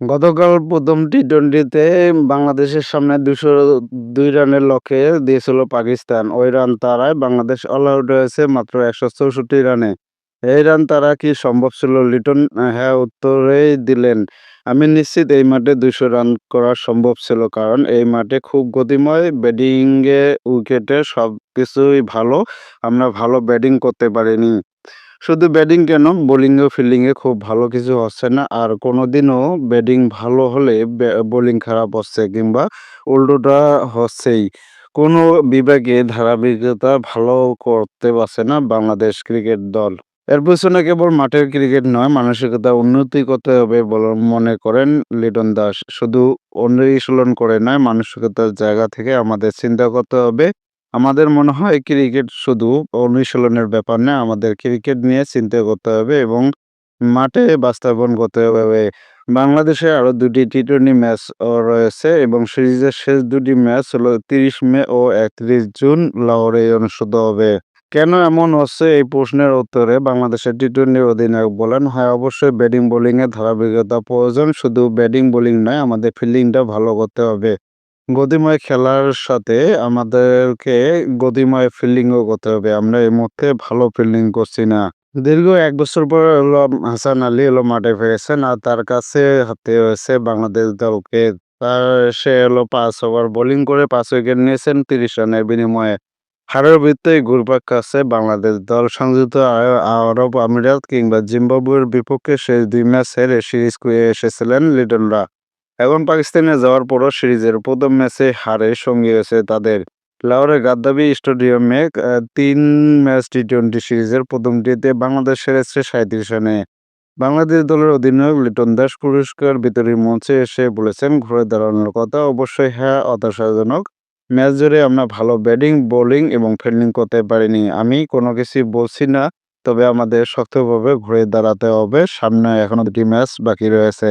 গতকাল প্রথম টি-টোয়েন্টিতে বাংলাদেশের সামনে ২০২ রানের লক্ষ্যে দিয়েছিল পাকিস্তান। ওই রান তাড়ায় বাংলাদেশ অল আউট হয়েছে মাত্র ১৬৪ রানে। এই রান তারা কি সম্ভব ছিল লিটন? হ্যাঁ, উত্তরেই দিলেন। আমি নিশ্চিত এই মাঠে ২০০ রান করা সম্ভব ছিল। কারণ এই মাঠে খুব গতিময়, ব্যাটিংয়ে উইকেটে সব কিছুই ভালো। আমরা ভালো ব্যাটিং করতে পারিনি। শুধু ব্যাটিং কেন, বোলিংয়ে ফিল্ডিংয়ে খুব ভালো কিছু হচ্ছে না। আর কোনোদিনও ব্যাটিং ভালো হলে বোলিং খারাপ হচ্ছে কিংবা উল্টোটা হচ্ছেই। কোনো বিভাগে ধারাবাহিকতা ভালো করতে পারছে না বাংলাদেশ ক্রিকেট দল। এর পেছনে কেবল মাঠের ক্রিকেট নয়, মানসিকতা উন্নতি করতে হবে বলে মনে করেন লিটন দাস। শুধু অনুশীলন করে নয়, মানসিকতার জায়গা থেকে আমাদের চিন্তা করতে হবে। আমাদের মনে হয় ক্রিকেট শুধু অনুশীলনের ব্যাপার না, আমাদের ক্রিকেট নিয়ে চিন্তা করতে হবে এবং মাঠে বাস্তবায়ন করতে হবে। বাংলাদেশে আরও দুটি টি-টোয়েন্টি ম্যাচ ও রয়েছে এবং সিরিজের শেষ দুটি ম্যাচ হলো ৩০ মে ও ৩১ জুন লাহোরে অনুষ্ঠিত হবে। কেন এমন হচ্ছে এই প্রশ্নের উত্তরে বাংলাদেশের টি-টোয়েন্টি অধিনায়ক বলেন, "হ্যাঁ, অবশ্যই ব্যাটিং বোলিংয়ে ধারাবাহিকতা প্রয়োজন। শুধু ব্যাটিং বোলিং নয়, আমাদের ফিল্ডিংটা ভালো করতে হবে। গতিময় খেলার সাথে আমাদেরকে গতিময় ফিল্ডিংও করতে হবে। আমরা এই মুহূর্তে ভালো ফিল্ডিং করছি না।" দীর্ঘ এক বছর পর হলো হাসান আলী হলো মাঠে ফিরেছেন আর তার কাছে হাতে হয়েছে বাংলাদেশ দলকে। তার সে হলো পাঁচ ওভার বোলিং করে পাঁচ উইকেট নিয়েছেন ৩০ রানের বিনিময়ে। হারের বৃত্তেই ঘুরপাক খাচ্ছে বাংলাদেশ দল। সংযুক্ত আরব আমিরাত কিংবা জিম্বাবুয়ের বিপক্ষে শেষ দুই ম্যাচ হেরে সিরিজ এসেছিলেন লিটনরা। এখন পাকিস্তানে যাওয়ার পরও সিরিজের প্রথম ম্যাচে হারে সঙ্গী হয়েছে তাদের। লাহোরের গাদ্দাফি স্টেডিয়ামে তিন ম্যাচ টি-টোয়েন্টি সিরিজের প্রথমটিতে বাংলাদেশ হেরেছে ৩৭ রানে। বাংলাদেশ দলের অধিনায়ক লিটন দাস পুরস্কার বিতরণী মঞ্চে এসে বলেছেন, ঘুরে দাঁড়ানোর কথা অবশ্যই হ্যাঁ, হতাশাজনক। ম্যাচ জুড়ে আমরা ভালো ব্যাটিং, বোলিং এবং ফিল্ডিং করতে পারিনি। আমি কোনো কিছুই বলছি না, তবে আমাদের শক্তভাবে ঘুরে দাঁড়াতে হবে। সামনে এখনও দুটি ম্যাচ বাকি রয়েছে।